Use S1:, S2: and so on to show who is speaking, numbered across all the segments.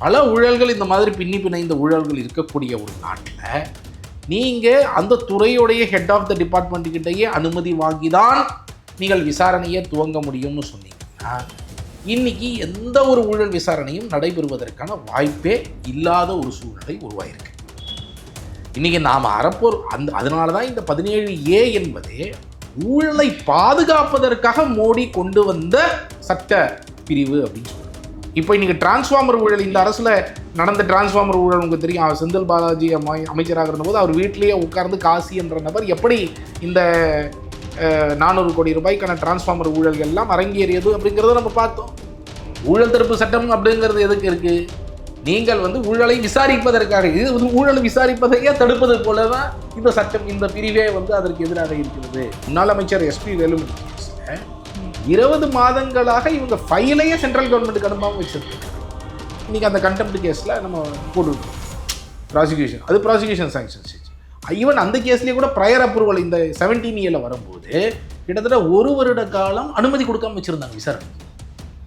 S1: பல ஊழல்கள் இந்த மாதிரி பின்னி பிணைந்த ஊழல்கள் இருக்கக்கூடிய ஒரு நாட்டில் நீங்கள் அந்த துறையுடைய ஹெட் ஆஃப் த டிபார்ட்மெண்ட்டுக்கிட்டேயே அனுமதி வாங்கி தான் நீங்கள் விசாரணையை துவங்க முடியும்னு சொன்னீங்கன்னா இன்னைக்கு எந்த ஒரு ஊழல் விசாரணையும் நடைபெறுவதற்கான வாய்ப்பே இல்லாத ஒரு சூழ்நிலை உருவாயிருக்கு. இன்றைக்கி நாம் அறப்போர் அந்த அதனால தான் இந்த பதினேழு ஏ என்பது ஊழலை பாதுகாப்பதற்காக மோடி கொண்டு வந்த சட்ட பிரிவு அப்படின்னு சொல்லி இப்போ இன்றைக்கி டிரான்ஸ்ஃபார்மர் ஊழல் இந்த அரசில் நடந்த டிரான்ஸ்ஃபார்மர் ஊழல் உங்களுக்கு தெரியும். அவர் செந்தில் பாலாஜி அமை அமைச்சராக இருந்தபோது அவர் வீட்டிலேயே உட்கார்ந்து காசி என்ற நபர் எப்படி இந்த நானூறு கோடி ரூபாய்க்கான டிரான்ஸ்ஃபார்மர் ஊழல்கள் எல்லாம் அரங்கேறியது அப்படிங்கிறத நம்ம பார்த்தோம். ஊழல் தடுப்பு சட்டம் அப்படிங்கிறது எதுக்கு இருக்கு? நீங்கள் வந்து ஊழலை விசாரிப்பதற்காக இது வந்து ஊழலை விசாரிப்பதையே தடுப்பது போல தான் இந்த சட்டம் இந்த பிரிவே வந்து அதற்கு எதிராக இருக்கிறது. முன்னாள் அமைச்சர் எஸ்பி வேலுமணி இருபது மாதங்களாக இவங்க ஃபைலையே சென்ட்ரல் கவர்மெண்ட்டுக்கு அனுப்பாமல் வச்சிருக்காங்க இன்னைக்கு அந்த கண்டெம்ட் கேஸில் நம்ம போட்டுருக்கோம். ப்ராசிக்யூஷன் அது ப்ராசிக்யூஷன் சாங்ஷன் ஈவன் அந்த கேஸ்லேயே கூட ப்ரையர் அப்ரூவல் இந்த செவன்டீன் இயரில் வரும்போது கிட்டத்தட்ட ஒரு வருட காலம் அனுமதி கொடுக்காம வச்சுருந்தாங்க விசாரணை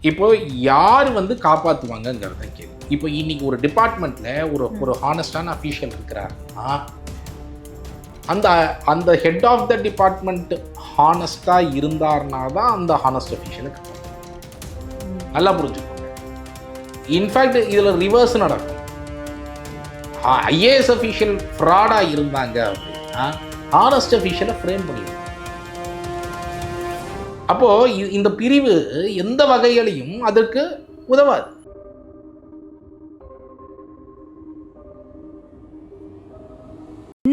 S1: இப்போ யார் வந்து காப்பாற்றுவாங்கங்கிறத கேள்வி. இப்போ இன்னைக்கு ஒரு டிபார்ட்மெண்ட்டில் ஒரு ஒரு ஹானஸ்டான அஃபீஷியல் இருக்கிறாருன்னா அந்த அந்த ஹெட் ஆஃப் த டிபார்ட்மெண்ட் ஹானஸ்டாக இருந்தார்னா தான் அந்த ஹானஸ்ட் அஃபிஷியலுக்கு நல்லா புரிஞ்சுக்கோங்க. இன்ஃபேக்ட் இதில் ரிவர்ஸ் நடக்கும். ஐஏஎஸ் அஃபிஷியல் ஃப்ராடாக இருந்தாங்க அப்படின்னா ஹானஸ்ட் அஃபிஷியலை ஃப்ரேம் பண்ணிடுவாங்க. அப்போ இந்த பிரிவு எந்த வகைகளையும் அதற்கு உதவாது.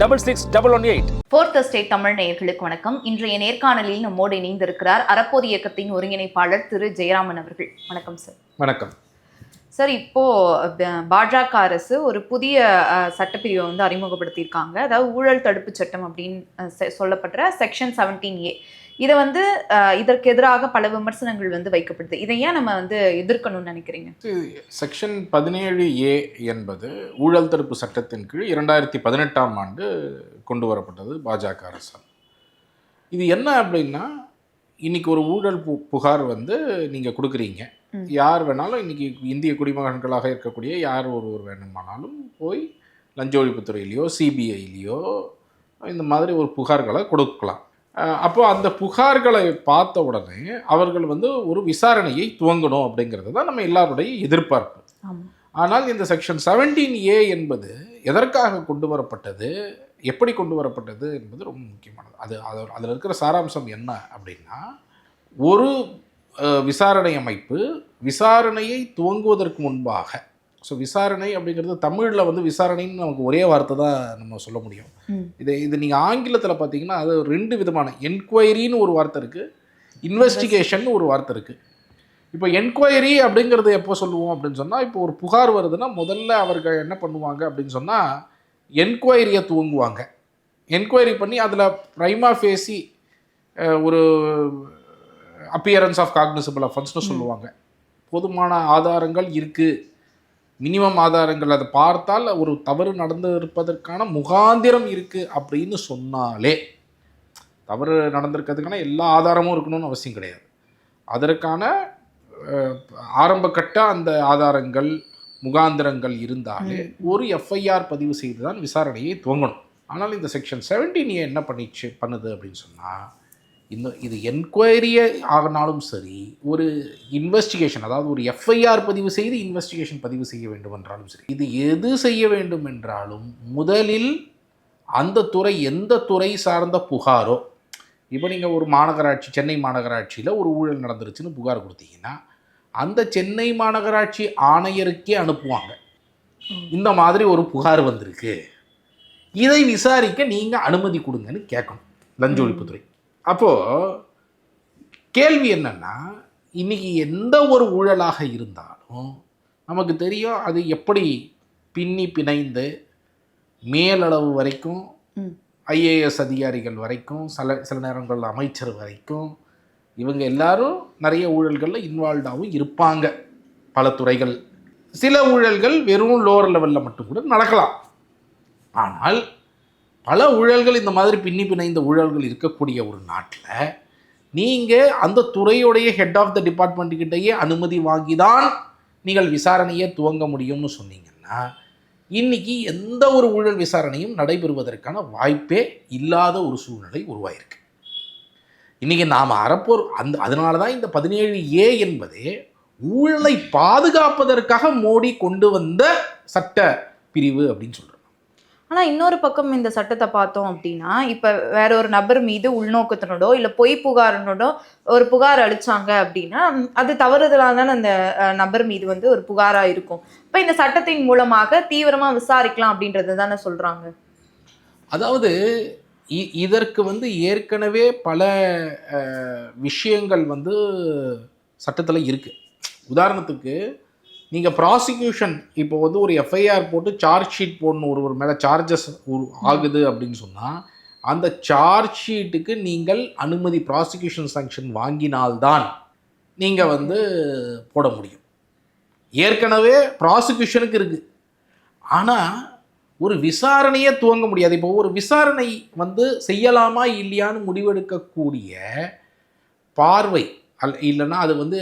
S2: double six double one eight
S3: fourth estate Tamil நேயர்களுக்கு வணக்கம். இன்றைய நேர்காணலில் நம்மோடு இணைந்திருக்கிறார் அறப்போர் இயக்கத்தின் ஒருங்கிணைப்பாளர் திரு ஜெயராமன் அவர்கள். வணக்கம் சார்
S1: வணக்கம்.
S3: சார் இப்போ பாஜக அரசு ஒரு புதிய சட்டப்பிரிவை வந்து அறிமுகப்படுத்தியிருக்காங்க. அதாவது ஊழல் தடுப்பு சட்டம் அப்படின்னு சொல்லப்படுற செக்ஷன் செவன்டீன் ஏ இதை வந்து இதற்கு எதிராக பல விமர்சனங்கள் வந்து வைக்கப்படுது. இதை ஏன் நம்ம வந்து எதிர்க்கணும்னு நினைக்கிறீங்க?
S1: செக்ஷன் பதினேழு ஏ என்பது ஊழல் தடுப்பு சட்டத்தின் கீழ் இரண்டாயிரத்தி பதினெட்டாம் ஆண்டு கொண்டு வரப்பட்டது பாஜக அரசால். இது என்ன அப்படின்னா இன்னைக்கு ஒரு ஊழல் பு புகார் வந்து நீங்கள் கொடுக்குறீங்க. யார் வேணாலும் இன்னைக்கு இந்திய குடிமகன்களாக இருக்கக்கூடிய யார் ஒருவர் வேணுமானாலும் போய் லஞ்ச ஒழிப்புத்துறையிலையோ சிபிஐலேயோ இந்த மாதிரி ஒரு புகார்களை கொடுக்கலாம். அப்போ அந்த புகார்களை பார்த்த உடனே அவர்கள் வந்து ஒரு விசாரணையை துவங்கணும் அப்படிங்கிறது தான் நம்ம எல்லாருடைய எதிர்பார்ப்பு. ஆனால் இந்த செக்ஷன் செவன்டீன் ஏ என்பது எதற்காக கொண்டு வரப்பட்டது? எப்படி கொண்டு வரப்பட்டது என்பது ரொம்ப முக்கியமானது. அது அது அதில் இருக்கிற சாராம்சம் என்ன அப்படின்னா ஒரு விசாரணை அமைப்பு விசாரணையை துவங்குவதற்கு முன்பாக ஸோ விசாரணை அப்படிங்கிறது தமிழில் வந்து விசாரணைன்னு நமக்கு ஒரே வார்த்தை தான் நம்ம சொல்ல முடியும். இது இது நீங்கள் ஆங்கிலத்தில் பார்த்தீங்கன்னா அது ரெண்டு விதமான என்கொயரின்னு ஒரு வார்த்தை இருக்குது இன்வெஸ்டிகேஷன் ஒரு வார்த்தை இருக்குது இப்போ என்கொயரி அப்படிங்கிறது எப்போ சொல்லுவோம் அப்படின்னு சொன்னால் இப்போ ஒரு புகார் வருதுன்னா முதல்ல அவர்கள் என்ன பண்ணுவாங்க அப்படின்னு சொன்னால் என்கொயரியை துவங்குவாங்க. என்கொயரி பண்ணி அதில் ப்ரைமா ஃபேசி ஒரு அப்பியரன்ஸ் ஆஃப் காக்னிசபிள் அஃபென்ஸ்னு சொல்லுவாங்க. போதுமான ஆதாரங்கள் இருக்குது மினிமம் ஆதாரங்கள் அதை பார்த்தால் ஒரு தவறு நடந்து இருப்பதற்கான முகாந்திரம் இருக்குது அப்படின்னு சொன்னாலே தவறு நடந்திருக்கிறதுக்கான எல்லா ஆதாரமும் இருக்கணும்னு அவசியம் கிடையாது. அதற்கான அஹ், ஆரம்பகட்ட அந்த ஆதாரங்கள் முகாந்திரங்கள் இருந்தாலே ஒரு எஃப்ஐஆர் பதிவு செய்து தான் விசாரணையை துவங்கணும். ஆனால் இந்த செக்ஷன் செவன்டீன் என்ன பண்ணிச்சு பண்ணுது அப்படின்னு சொன்னால் இந்த இது என்கொயரியே ஆகினாலும் சரி ஒரு இன்வெஸ்டிகேஷன் அதாவது ஒரு எஃப்ஐஆர் பதிவு செய்து இன்வெஸ்டிகேஷன் பதிவு செய்ய வேண்டும் என்றாலும் சரி இது எது செய்ய வேண்டும் என்றாலும் முதலில் அந்த துறை எந்த துறை சார்ந்த புகாரோ இப்போ நீங்கள் ஒரு மாநகராட்சி சென்னை மாநகராட்சியில் ஒரு ஊழல் நடந்துருச்சுன்னு புகார் கொடுத்தீங்கன்னா அந்த சென்னை மாநகராட்சி ஆணையருக்கே அனுப்புவாங்க. இந்த மாதிரி ஒரு புகார் வந்திருக்கு. இதை விசாரிக்க நீங்கள் அனுமதி கொடுங்கன்னு கேட்கணும். லஞ்ச ஒழிப்புத்துறை. அப்போது கேள்வி என்னன்னா இன்னைக்கு எந்த ஒரு ஊழலாக இருந்தாலும் நமக்கு தெரியும் அது எப்படி பின்னி பிணைந்து மேலளவு வரைக்கும். ஐஏஎஸ் அதிகாரிகள் வரைக்கும் சில சில நேரங்களில் அமைச்சர் வரைக்கும் இவங்க எல்லாரும் நிறைய ஊழல்களில் இன்வால்வ்டாகவும் இருப்பாங்க. பல துறைகள். சில ஊழல்கள் வெறும் லோவர் லெவலில் மட்டும் கூட நடக்கலாம். ஆனால் பல ஊழல்கள் இந்த மாதிரி பின்னி பிணைந்த ஊழல்கள் இருக்கக்கூடிய ஒரு நாட்டில் நீங்கள் அந்த துறையுடைய ஹெட் ஆஃப் த டிபார்ட்மெண்ட்டுக்கிட்டேயே அனுமதி வாங்கி தான் நீங்கள் விசாரணையை துவங்க முடியும்னு சொன்னீங்கன்னா இன்னைக்கு எந்த ஒரு ஊழல் விசாரணையும் நடைபெறுவதற்கான வாய்ப்பே இல்லாத ஒரு சூழ்நிலை உருவாயிருக்கு. இன்றைக்கி நாம் அறப்போர் அந்த அதனால தான் இந்த பதினேழு ஏ என்பதே ஊழலை பாதுகாப்பதற்காக மோடி கொண்டு வந்த சட்ட பிரிவு அப்படின்னு சொல்கிறோம்
S3: ஆனால் இன்னொரு பக்கம் இந்த சட்டத்தை பார்த்தோம் அப்படின்னா இப்போ வேற ஒரு நபர் மீது உள்நோக்கத்தினோடோ இல்லை பொய் புகாரினோடோ ஒரு புகார் அளிச்சாங்க அப்படின்னா அது தவறுதலாக தானே அந்த நபர் மீது வந்து ஒரு புகாராக இருக்கும். இப்போ இந்த சட்டத்தின் மூலமாக தீவிரமாக விசாரிக்கலாம் அப்படின்றது தானே சொல்கிறாங்க
S1: அதாவது இ- இதற்கு வந்து ஏற்கனவே பல விஷயங்கள் வந்து சட்டத்தில் இருக்குது உதாரணத்துக்கு நீங்கள் ப்ராசிக்யூஷன் இப்போ வந்து ஒரு எஃப்ஐஆர் போட்டு சார்ஜ் ஷீட் போடணும் ஒருவர் மேலே சார்ஜஸ் ஆகுது அப்படின்னு சொன்னால் அந்த சார்ஜ் ஷீட்டுக்கு நீங்கள் அனுமதி ப்ராசிக்யூஷன் சாங்ஷன் வாங்கினால்தான் நீங்கள் வந்து போட முடியும். ஏற்கனவே ப்ராசிக்யூஷனுக்கு இருக்குது ஆனால் ஒரு விசாரணையே துவங்க முடியாது. இப்போ ஒரு விசாரணை வந்து செய்யலாமா இல்லையான்னு முடிவெடுக்கக்கூடிய பார்வை அல் இல்லைன்னா அது வந்து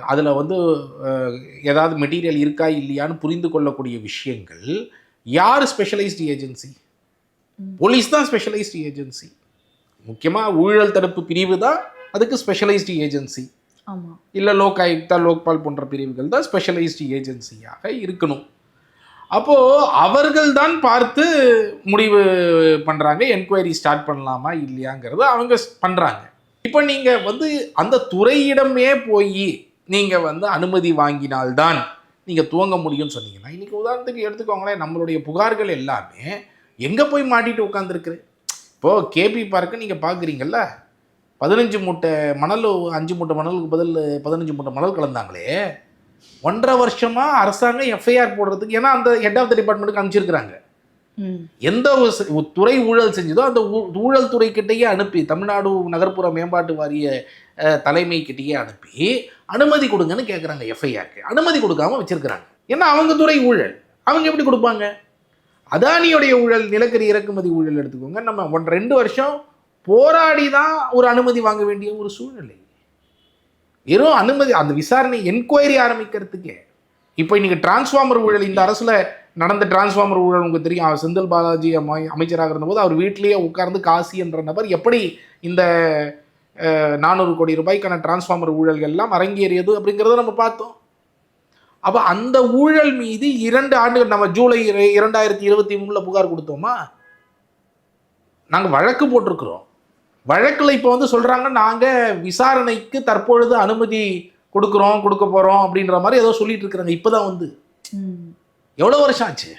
S1: அதில் வந்து ஏதாவது மெட்டீரியல் இருக்கா இல்லையான்னு புரிந்து கொள்ளக்கூடிய விஷயங்கள் யார் ஸ்பெஷலைஸ்டு ஏஜென்சி போலீஸ் தான் ஸ்பெஷலைஸ்டு ஏஜென்சி முக்கியமாக ஊழல் தடுப்பு பிரிவு தான் அதுக்கு ஸ்பெஷலைஸ்டு ஏஜென்சி இல்லை லோக் ஆயுக்தா லோக்பால் போன்ற பிரிவுகள் தான் ஸ்பெஷலைஸ்டு ஏஜென்சியாக இருக்கணும். அப்போது அவர்கள் தான் பார்த்து முடிவு பண்ணுறாங்க என்கொயரி ஸ்டார்ட் பண்ணலாமா இல்லையாங்கிறத அவங்க பண்ணுறாங்க இப்போ நீங்கள் வந்து அந்த துறையிடமே போய் நீங்கள் வந்து அனுமதி வாங்கினால்தான் நீங்கள் துவங்க முடியும்னு சொன்னீங்கன்னா இன்றைக்கி உதாரணத்துக்கு எடுத்துக்கோங்களேன் நம்மளுடைய புகார்கள் எல்லாமே எங்கே போய் மாட்டிட்டு உட்காந்துருக்குது இப்போது கேபி பார்க்கு நீங்கள் பார்க்குறீங்கல்ல பதினஞ்சு மூட்டை மணல் அஞ்சு மூட்டை மணலுக்கு பதில் பதினஞ்சு மூட்டை மணல் கலந்தாங்களே ஒன்றரை வருஷமாக அரசாங்கம் எஃப்ஐஆர் போடுறதுக்கு ஏன்னா அந்த ஹெட் ஆஃப் த டிபார்ட்மெண்ட்டுக்கு அனுப்பிச்சிருக்கிறாங்க. எந்த ஒரு துறை ஊழல் செஞ்சதோ அந்த ஊ- ஊழல் துறைக்கிட்டேயே அனுப்பி தமிழ்நாடு நகர்ப்புற மேம்பாட்டு வாரிய தலைமைக்கிட்டேயே தலைமை கிட்டேயே அனுப்பி அனுமதி கொடுங்கன்னு கேட்குறாங்க எஃப்ஐஆருக்கு அனுமதி கொடுக்காம வச்சிருக்கிறாங்க. ஏன்னா அவங்க துறை ஊழல். அவங்க எப்படி கொடுப்பாங்க? அதானியுடைய ஊழல் நிலக்கரி இறக்குமதி ஊழல் எடுத்துக்கோங்க. நம்ம ஒன் ரெண்டு வருஷம் போராடி தான் ஒரு அனுமதி வாங்க வேண்டிய ஒரு சூழ்நிலை. வெறும் அனுமதி அந்த விசாரணை என்கொயரி ஆரம்பிக்கிறதுக்கே. இப்போ இன்னைக்கு டிரான்ஸ்ஃபார்மர் ஊழல் இந்த அரசில் நடந்த டிரான்ஸ்ஃபார்மர் ஊழல் உங்களுக்கு தெரியும். செந்தில் பாலாஜி அமை அமைச்சராக இருந்தபோது அவர் வீட்டிலேயே உட்கார்ந்து காசி என்ற நபர் எப்படி இந்த நானூறு கோடி ரூபாய்க்கான டிரான்ஸ்ஃபார்மர் ஊழல்கள் எல்லாம் அரங்கேறியது அப்படிங்கிறத நம்ம பார்த்தோம். அப்போ அந்த ஊழல் மீது இரண்டு ஆண்டுகள் நம்ம ஜூலை இரண்டாயிரத்தி இருபத்தி மூணில் புகார் கொடுத்தோமா? நாங்கள் வழக்கு போட்டிருக்கிறோம். வழக்கில் இப்போ வந்து சொல்கிறாங்க நாங்கள் விசாரணைக்கு தற்பொழுது அனுமதி கொடுக்குறோம் கொடுக்க போகிறோம் அப்படின்ற மாதிரி ஏதோ சொல்லிட்டு இருக்கிறாங்க. இப்போ தான் வந்து எவ்வளோ வருஷம் ஆச்சு?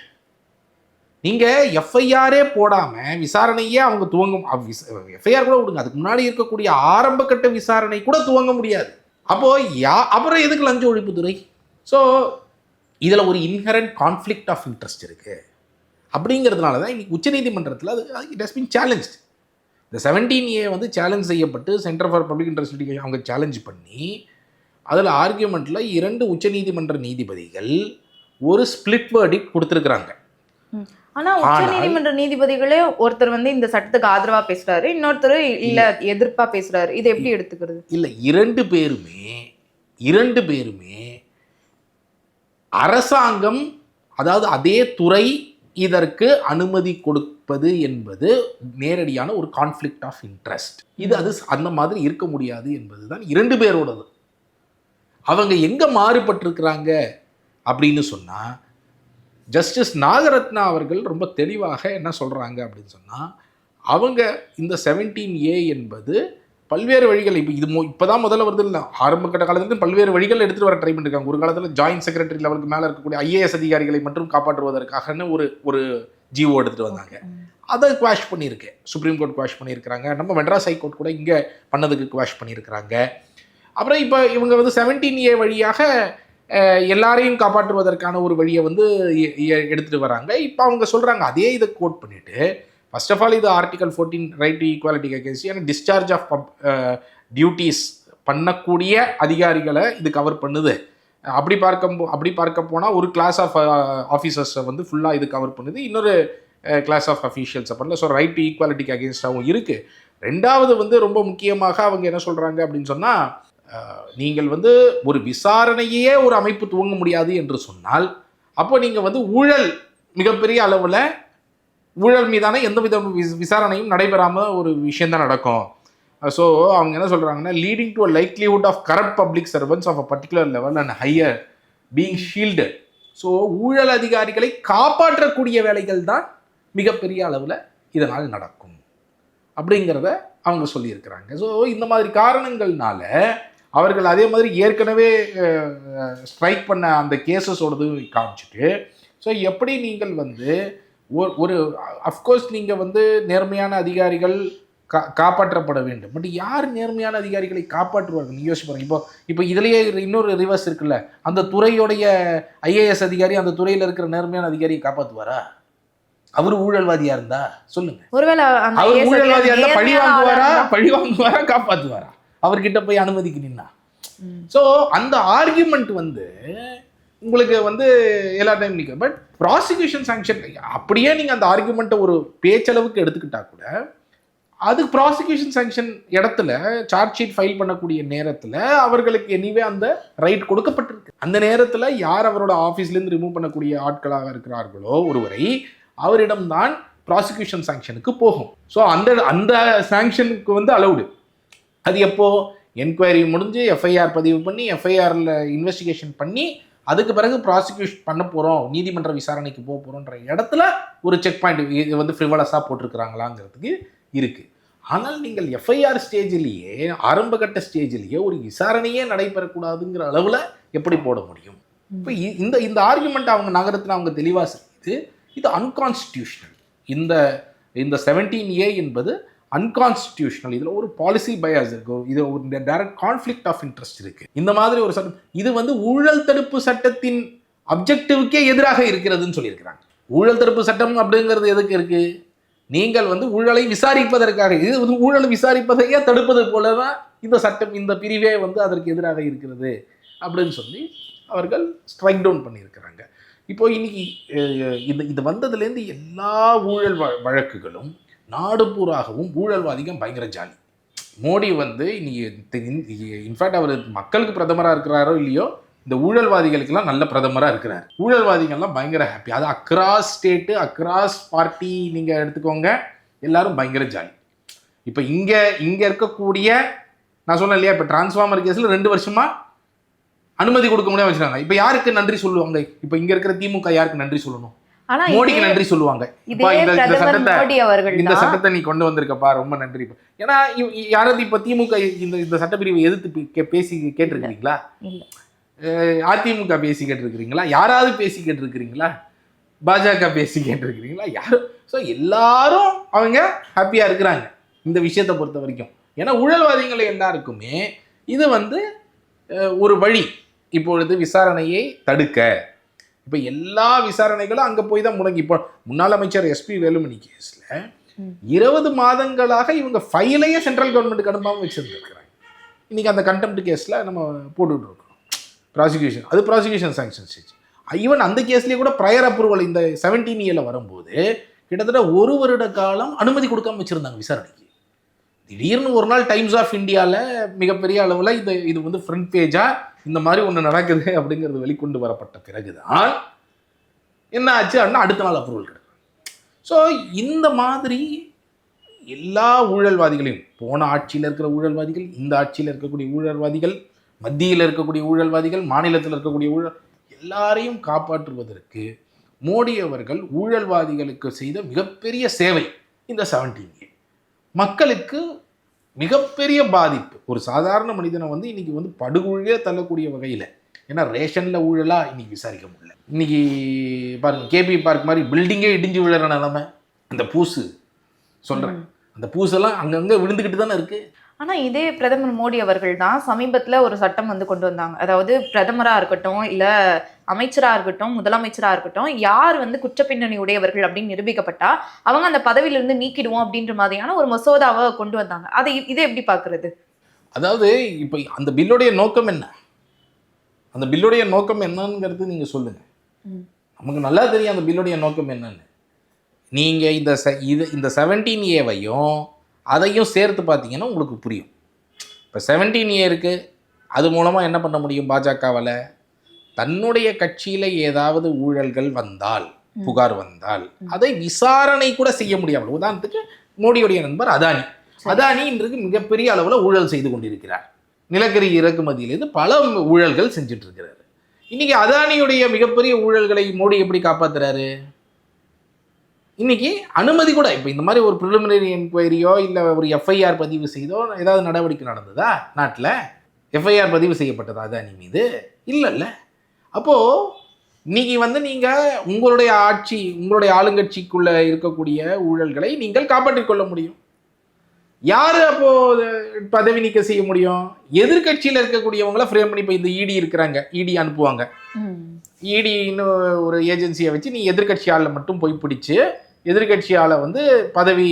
S1: நீங்கள் எஃப்ஐஆரே போடாமல் விசாரணையே அவங்க துவங்கும் எஃப்ஐஆர் கூட விடுங்க. அதுக்கு முன்னாடி இருக்கக்கூடிய ஆரம்பக்கட்ட விசாரணை கூட துவங்க முடியாது. அப்போது யா அப்புறம் எதுக்கு லஞ்ச ஒழிப்புத்துறை ஸோ இதில் ஒரு இன்ஹரண்ட் கான்ஃப்ளிக்ட் ஆஃப் இன்ட்ரெஸ்ட் இருக்குது அப்படிங்கிறதுனால தான் இன்றைக்கி உச்சநீதிமன்றத்தில் அது இட் ஹஸ் பின் சேலஞ்ச் இந்த செவன்டீன் ஏ வந்து சேலஞ்ச் செய்யப்பட்டு Centre for Public Interest litigation அவங்க சேலஞ்ச் பண்ணி அதில் ஆர்கியூமெண்ட்டில் இரண்டு உச்சநீதிமன்ற நீதிபதிகள் ஒரு ஸ்பிளிட் வேர்டிக் கொடுத்துருக்குறாங்க.
S3: ஆனா உச்சநீதிமன்ற நீதிபதிகளே ஒருத்தர் வந்து இந்த சட்டத்துக்கு ஆதரவா பேசுறாரு இன்னொருத்தர் இல்ல எதிர்ப்பா பேசுறாரு. இதை எப்படி எடுத்துக்கிறது?
S1: இல்லை இரண்டு பேருமே இரண்டு பேருமே அரசாங்கம் அதாவது அதே துறை இதற்கு அனுமதி கொடுப்பது என்பது நேரடியான ஒரு கான்ஃப்ளிக்ட் ஆஃப் இன்ட்ரெஸ்ட் இது அது அந்த மாதிரி இருக்க முடியாது என்பதுதான் இரண்டு பேரோடது. அவங்க எங்கே மாறுபட்டிருக்கிறாங்க? அப்படின்னு சொன்னால் ஜஸ்டிஸ் நாகரத்னா அவர்கள் ரொம்ப தெளிவாக என்ன சொல்கிறாங்க அப்படின்னு சொன்னால் அவங்க இந்த செவன்டீன் ஏ என்பது பல்வேறு வழிகள் இப்போ இது இப்போ தான் முதல்ல வருது இல்லை. ஆரம்ப கட்ட காலத்துலேருந்து பல்வேறு வழிகள் எடுத்துகிட்டு வர ட்ரை பண்ணிருக்காங்க ஒரு காலத்தில் ஜாயின்ட் செக்ரட்டரி லெவலுக்கு மேலே இருக்கக்கூடிய ஐஏஎஸ் அதிகாரிகளை மட்டும் காப்பாற்றுவதற்காகன்னு ஒரு ஒரு ஜிஓ எடுத்துகிட்டு வந்தாங்க. அதை குவாஷ் பண்ணியிருக்கு. சுப்ரீம் கோர்ட் குவாஷ் பண்ணியிருக்கிறாங்க. நம்ம மெட்ராஸ் ஹைகோர்ட் கூட இங்கே பண்ணதுக்கு குவாஷ் பண்ணியிருக்கிறாங்க. அப்புறம் இப்போ இவங்க வந்து செவன்டீன் ஏ வழியாக எல்லாரையும் காப்பாற்றுவதற்கான ஒரு வழியை வந்து எடுத்துகிட்டு எடுத்துட்டு வராங்க. இப்போ அவங்க சொல்கிறாங்க அதே இதை கோட் பண்ணிட்டு ஃபர்ஸ்ட் ஆஃப் ஆல் இது article fourteen right to equality against ஏன்னா டிஸ்சார்ஜ் ஆஃப் டியூட்டிஸ் பண்ணக்கூடிய அதிகாரிகளை இது கவர் பண்ணுது. அப்படி பார்க்க போ- அப்படி பார்க்க போனால் ஒரு கிளாஸ் ஆஃப் ஆஃபீஸர்ஸை வந்து ஃபுல்லாக இது கவர் பண்ணுது. இன்னொரு கிளாஸ் ஆஃப் அஃபீஷியல்ஸை பண்ணல. ஸோ ரைட் டு ஈக்குவாலிட்டிக்கு அகேன்ஸ்டாகவும் இருக்குது ரெண்டாவது வந்து ரொம்ப முக்கியமாக அவங்க என்ன சொல்கிறாங்க அப்படின்னு சொன்னால் நீங்கள் வந்து ஒரு விசாரணையே ஒரு அமைப்பு துவங்க முடியாது என்று சொன்னால் அப்போ நீங்கள் வந்து ஊழல் மிகப்பெரிய அளவில் ஊழல் மீதான எந்த வித விஸ்- விசாரணையும் நடைபெறாமல் ஒரு விஷயந்தான் நடக்கும். ஸோ அவங்க என்ன சொல்கிறாங்கன்னா leading to a likelihood of corrupt public servants of a particular level and higher being shield so ஊழல் அதிகாரிகளை காப்பாற்றக்கூடிய வேலைகள் தான் மிகப்பெரிய அளவில் இதனால் நடக்கும். அப்படிங்கிறத அவங்க சொல்லியிருக்கிறாங்க. ஸோ இந்த மாதிரி காரணங்கள்னால அவர்கள் அதே மாதிரி ஏற்கனவே ஸ்ட்ரைக் பண்ண அந்த கேசஸோடது காமிச்சிட்டு ஸோ எப்படி நீங்கள் வந்து ஒரு ஒரு அஃப்கோர்ஸ் நீங்கள் வந்து நேர்மையான அதிகாரிகள் கா காப்பாற்றப்பட வேண்டும். பட் யார் நேர்மையான அதிகாரிகளை காப்பாற்றுவார்கள்? நீ யோசிச்சு பாருங்க. இப்போ இப்போ இதுலேயே இன்னொரு ரிவர்ஸ் இருக்குல்ல. அந்த துறையுடைய ஐஏஎஸ் அதிகாரி அந்த துறையில் இருக்கிற நேர்மையான அதிகாரியை காப்பாற்றுவாரா அவர் ஊழல்வாதியா இருந்தா? சொல்லுங்க.
S3: ஒருவேளை
S1: அவர் ஊழல்வாதியா இருந்தா பழி வாங்குவாரா? பழி வாங்குவாரா? காப்பாத்துவாரா? அவர்கிட்ட போய் அனுமதிக்கு நின்னா
S3: ம்.
S1: ஸோ அந்த ஆர்கியூமெண்ட் வந்து உங்களுக்கு வந்து எல்லா டைம் நிற்கும் பட் ப்ராசிக்யூஷன் சாங்ஷன் அப்படியே நீங்கள் அந்த ஆர்கியூமெண்ட்டை ஒரு பேச்சளவுக்கு எடுத்துக்கிட்டா கூட அது ப்ராசிக்யூஷன் சாங்ஷன் இடத்துல சார்ஜ் ஷீட் ஃபைல் பண்ணக்கூடிய நேரத்தில் அவர்களுக்கு எனிவே அந்த ரைட் கொடுக்கப்பட்டிருக்கு. அந்த நேரத்தில் யார் அவரோட ஆஃபீஸ்லேருந்து ரிமூவ் பண்ணக்கூடிய ஆட்களாக இருக்கிறார்களோ ஒருவரை அவரிடம்தான் ப்ராசிக்யூஷன் சாங்ஷனுக்கு போகும். ஸோ அந்த அந்த சாங்ஷனுக்கு வந்து அலௌடு அது எப்போது என்கொயரி முடிஞ்சு எஃப்ஐஆர் பதிவு பண்ணி எஃப்ஐஆரில் இன்வெஸ்டிகேஷன் பண்ணி அதுக்கு பிறகு ப்ராசிக்யூஷன் பண்ண போகிறோம் நீதிமன்ற விசாரணைக்கு போக போகிறோன்ற இடத்துல ஒரு செக் பாயிண்ட் இது வந்து ஃப்ரிவலஸாக போட்டிருக்கிறாங்களாங்கிறதுக்கு இருக்குது ஆனால் நீங்கள் எஃப்ஐஆர் ஸ்டேஜிலேயே ஆரம்பகட்ட ஸ்டேஜிலேயே ஒரு விசாரணையே நடைபெறக்கூடாதுங்கிற அளவில் எப்படி போட முடியும்? இப்போ இந்த இந்த ஆர்குமெண்ட் அவங்க நகரத்தில் அவங்க தெளிவாக செய்து இது அன்கான்ஸ்டியூஷனல் இந்த இந்த செவன்டீன் ஏ என்பது அன்கான்ஸ்டியூஷனல் இதில் ஒரு பாலிசி பயாஸ் இருக்கும் இது ஒரு டைரக்ட் கான்ஃப்ளிக்ட் ஆஃப் இன்ட்ரெஸ்ட் இருக்குது இந்த மாதிரி ஒரு சட்டம் இது வந்து ஊழல் தடுப்பு சட்டத்தின் அப்ஜெக்டிவ்க்கே எதிராக இருக்கிறதுன்னு சொல்லியிருக்கிறாங்க. ஊழல் தடுப்பு சட்டம் அப்படிங்கிறது எதுக்கு இருக்குது நீங்கள் வந்து ஊழலை விசாரிப்பதற்காக இது வந்து ஊழலை விசாரிப்பதையே தடுப்பது போல தான் இந்த சட்டம் இந்த பிரிவே வந்து அதற்கு எதிராக இருக்கிறது அப்படின்னு சொல்லி அவர்கள் ஸ்ட்ரைக் டவுன் பண்ணியிருக்கிறாங்க. இப்போ இன்னைக்கு இந்த இது இது வந்ததுலேருந்து எல்லா ஊழல் வ- வழக்குகளும் நாடு பூராகவும் ஊழல்வாதிகள் பயங்கர ஜாலி. மோடி வந்து இன்னைக்கு இன்ஃபேக்ட் அவர் மக்களுக்கு பிரதமராக இருக்கிறாரோ இல்லையோ இந்த ஊழல்வாதிகளுக்கெல்லாம் நல்ல பிரதமராக இருக்கிறார். ஊழல்வாதிகள்லாம் பயங்கர ஹாப்பி அது அக்ராஸ் ஸ்டேட்டு அக்ராஸ் பார்ட்டி நீங்கள் எடுத்துக்கோங்க எல்லாரும் பயங்கர ஜாலி. இப்போ இங்கே இங்கே இருக்கக்கூடிய நான் சொன்னேன் இல்லையா இப்போ டிரான்ஸ்ஃபார்மர் கேஸில் ரெண்டு வருஷமாக அனுமதி கொடுக்க முடியாம வச்சுருக்காங்க இப்போ யாருக்கு நன்றி சொல்லுவாங்க? இப்போ இங்கே இருக்கிற திமுக யாருக்கு நன்றி சொல்லணும்?
S3: ஆனா
S1: மோடிக்கு நன்றி சொல்லுவாங்க. இந்த- சட்டத்தை நீ கொண்டு வந்திருக்கப்பா ரொம்ப நன்றி. ஏன்னா யாராவது இப்ப திமுக இந்த இந்த சட்டப்பிரிவை எதிர்த்து பேசி கேட்டிருக்கிறீங்களா? அதிமுக பேசி கேட்டிருக்கிறீங்களா? யாராவது பேசி கேட்டிருக்கிறீங்களா? பாஜக பேசி கேட்டிருக்கிறீங்களா? யாரும் ஸோ எல்லாரும் அவங்க ஹாப்பியா இருக்கிறாங்க இந்த விஷயத்தை பொறுத்த வரைக்கும். ஏன்னா ஊழல்வாதிகள் எல்லாருக்குமே இது வந்து ஒரு வழி. இப்பொழுது விசாரணையை தடுக்க. இப்போ எல்லா விசாரணைகளும் அங்கே போய் தான் முடங்கி. இப்போ முன்னாள் அமைச்சர் எஸ்பி வேலுமணி கேஸில். இருபது மாதங்களாக இவங்க ஃபைலையே சென்ட்ரல் கவர்மெண்ட்டுக்கு அனுப்பாமல் வச்சுருந்துருக்குறாங்க. இன்னைக்கு அந்த கண்டெம்ட் கேஸில் நம்ம போட்டுட்டு இருக்கோம். ப்ராசிக்யூஷன் அது ப்ராசிக்யூஷன் சாங்ஷன் ஸ்டேஜ் ஈவன் அந்த கேஸ்லேயே கூட ப்ரையர் அப்ரூவல் இந்த செவன்டீன் இயரில் வரும்போது கிட்டத்தட்ட ஒரு வருட காலம் அனுமதி கொடுக்காம வச்சுருந்தாங்க விசாரணைக்கு. திடீர்னு ஒரு நாள் டைம்ஸ் ஆஃப் இந்தியாவில் மிகப்பெரிய அளவில் இந்த இது வந்து ஃப்ரண்ட் பேஜாக இந்த மாதிரி ஒன்று நடக்குது அப்படிங்கிறது வெளிக்கொண்டு வரப்பட்ட பிறகுதான் என்ன ஆச்சு அப்படின்னா அடுத்த நாள் அப்ரூவல் கிடைக்கும். ஸோ இந்த மாதிரி எல்லா ஊழல்வாதிகளையும் போன ஆட்சியில் இருக்கிற ஊழல்வாதிகள் இந்த ஆட்சியில் இருக்கக்கூடிய ஊழல்வாதிகள் மத்தியில் இருக்கக்கூடிய ஊழல்வாதிகள் மாநிலத்தில் இருக்கக்கூடிய ஊழல் எல்லாரையும் காப்பாற்றுவதற்கு மோடி அவர்கள் ஊழல்வாதிகளுக்கு செய்த மிகப்பெரிய சேவை இந்த செவன்டீன் ஏ மக்களுக்கு மிகப்பெரிய பாதிப்பு. ஒரு சாதாரண மனிதனை வந்து இன்னைக்கு வந்து படுகொழியே தள்ளக்கூடிய வகையில் ஏன்னா ரேஷனில் ஊழலா இன்னைக்கு விசாரிக்க முடியல. இன்னைக்கு பாருங்க கேபி பார்க் மாதிரி பில்டிங்கே இடிஞ்சு விழுற நிலைமை அந்த பூசு சொல்கிறேன் அந்த பூசெல்லாம் அங்கங்கே விழுந்துக்கிட்டு தானே இருக்கு.
S3: ஆனா இதே பிரதமர் மோடி அவர்கள் தான் சமீபத்துல ஒரு சட்டம் வந்து கொண்டு வந்தாங்க. அதாவது பிரதமரா இருக்கட்டும் இல்ல அமைச்சரா இருக்கட்டும் முதலமைச்சரா இருக்கட்டும் யார் வந்து குற்றப்பின்னணி உடையவர்கள் அப்படின்னு நிரூபிக்கப்பட்டா அவங்க அந்த பதவியிலிருந்து நீக்கிடுவோம் அப்படின்ற மாதிரியான ஒரு மசோதாவை கொண்டு வந்தாங்க. அதை இதை எப்படி பாக்குறது
S1: அதாவது இப்போ அந்த பில்லுடைய நோக்கம் என்ன? அந்த பில்லுடைய நோக்கம் என்னங்கிறது நீங்கள் சொல்லுங்கள். நமக்கு நல்லா தெரியும் அந்த பில்லுடைய நோக்கம் என்னன்னு. நீங்கள் இந்த ச இது இந்த செவன்டீன் ஏவையும் அதையும் சேர்த்து பார்த்தீங்கன்னா உங்களுக்கு புரியும். இப்போ செவன்டீன் ஏ இருக்குது அது மூலமாக என்ன பண்ண முடியும் பாஜகவால்? தன்னுடைய கட்சியில் ஏதாவது ஊழல்கள் வந்தால் புகார் வந்தால் அதை விசாரணை கூட செய்ய முடியாமல் உதாரணத்துக்கு மோடியுடைய நண்பர் அதானி. அதானி இன்றைக்கு மிகப்பெரிய அளவில் ஊழல் செய்து கொண்டிருக்கிறார். நிலக்கரி இறக்குமதியிலிருந்து பல ஊழல்கள் செஞ்சுட்டு இருக்கிறாரு இன்னைக்கு அதானியுடைய மிகப்பெரிய ஊழல்களை மோடி எப்படி காப்பாத்துறாரு? இன்னைக்கு அனுமதி கூட இப்போ இந்த மாதிரி ஒரு ப்ரிலிமினரி என்கொயரியோ இல்லை ஒரு எஃப்ஐஆர் பதிவு செய்தோ ஏதாவது நடவடிக்கை நடந்ததா? நாட்டில் எஃப்ஐஆர் பதிவு செய்யப்பட்டதா அதானி மீது? இல்லைல்ல. அப்போது இன்னைக்கு வந்து நீங்கள் உங்களுடைய ஆட்சி உங்களுடைய ஆளுங்கட்சிக்குள்ளே இருக்கக்கூடிய ஊழல்களை நீங்கள் காப்பாற்றிக் கொள்ள முடியும். யார் அப்போ பதவி நீக்க செய்ய முடியும்? எதிர்க்கட்சியில் இருக்கக்கூடியவங்கள ஃப்ரேம் பண்ணி இப்போ இந்த இடி இருக்கிறாங்க. இடி அனுப்புவாங்க. இடின்னு ஒரு ஏஜென்சியை வச்சு நீ எதிர்க்கட்சி ஆளை மட்டும் போய் பிடிச்சு எதிர்க்கட்சி ஆளை வந்து பதவி